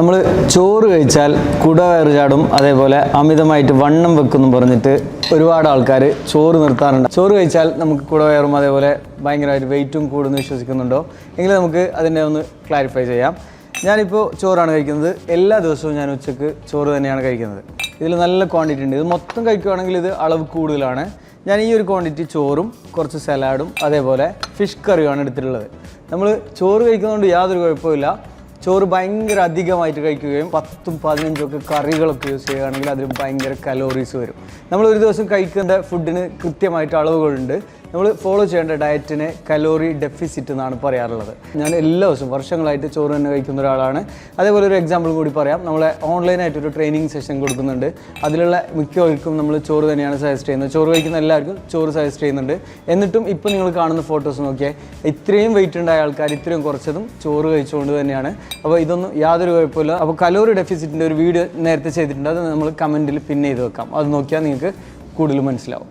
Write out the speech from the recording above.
നമ്മൾ ചോറ് കഴിച്ചാൽ കുടവയറ് ചാടും അതേപോലെ അമിതമായിട്ട് വണ്ണം വെക്കുന്നു പറഞ്ഞിട്ട് ഒരുപാട് ആൾക്കാർ ചോറ് നിർത്താറുണ്ട്. ചോറ് കഴിച്ചാൽ നമുക്ക് കുടവയറും അതേപോലെ ഭയങ്കരമായിട്ട് വെയിറ്റും കൂടുന്നു വിശ്വസിക്കുന്നുണ്ടോ? എങ്കിൽ നമുക്ക് അതിനെ ഒന്ന് ക്ലാരിഫൈ ചെയ്യാം. ഞാനിപ്പോൾ ചോറാണ് കഴിക്കുന്നത്. എല്ലാ ദിവസവും ഞാൻ ഉച്ചയ്ക്ക് ചോറ് തന്നെയാണ് കഴിക്കുന്നത്. ഇതിൽ നല്ല ക്വാണ്ടിറ്റി ഉണ്ട്. ഇത് മൊത്തം കഴിക്കുകയാണെങ്കിൽ ഇത് അളവ് കൂടുതലാണ്. ഞാൻ ഈ ഒരു ക്വാണ്ടിറ്റി ചോറും കുറച്ച് സലാഡും അതേപോലെ ഫിഷ് കറിയുമാണ് എടുത്തിട്ടുള്ളത്. നമ്മൾ ചോറ് കഴിക്കുന്നതുകൊണ്ട് യാതൊരു കുഴപ്പമില്ല ചോറ് ഭയങ്കര അധികമായിട്ട് കഴിക്കുകയും പത്തും പതിനഞ്ചും ഒക്കെ കറികളൊക്കെ യൂസ് ചെയ്യുകയാണെങ്കിൽ അതിൽ ഭയങ്കര കലോറീസ് വരും. നമ്മൾ ഒരു ദിവസം കഴിക്കേണ്ട ഫുഡിന് കൃത്യമായിട്ട് അളവുകളുണ്ട്. നമ്മൾ ഫോളോ ചെയ്യേണ്ട ഡയറ്റിനെ കലോറി ഡെഫിസിറ്റ് എന്നാണ് പറയാറുള്ളത്. ഞാൻ എല്ലാ ദിവസവും വർഷങ്ങളായിട്ട് ചോറ് തന്നെ കഴിക്കുന്ന ഒരാളാണ്. അതേപോലെ ഒരു എക്സാമ്പിൾ കൂടി പറയാം. നമ്മളെ ഓൺലൈനായിട്ട് ഒരു ട്രെയിനിങ് സെഷൻ കൊടുക്കുന്നുണ്ട്. അതിലുള്ള മിക്കവർക്കും നമ്മൾ ചോറ് തന്നെയാണ് സജസ്റ്റ് ചെയ്യുന്നത്. ചോറ് കഴിക്കുന്ന എല്ലാവർക്കും ചോറ് സജസ്റ്റ് ചെയ്യുന്നുണ്ട്. എന്നിട്ടും ഇപ്പോൾ നിങ്ങൾ കാണുന്ന ഫോട്ടോസ് നോക്കിയാൽ ഇത്രയും വെയിറ്റ് ഉണ്ടായ ആൾക്കാർ ഇത്രയും കുറച്ചതും ചോറ് കഴിച്ചുകൊണ്ട് തന്നെയാണ്. അപ്പോൾ ഇതൊന്നും യാതൊരു കുഴപ്പമില്ല. അപ്പോൾ കലോറി ഡെഫിസിറ്റിന്റെ ഒരു വീഡിയോ നേരത്തെ ചെയ്തിട്ടുണ്ട്. അത് നമ്മൾ കമന്റിൽ പിൻ ചെയ്ത് വെക്കാം. അത് നോക്കിയാൽ നിങ്ങൾക്ക് കൂടുതൽ മനസ്സിലാവും.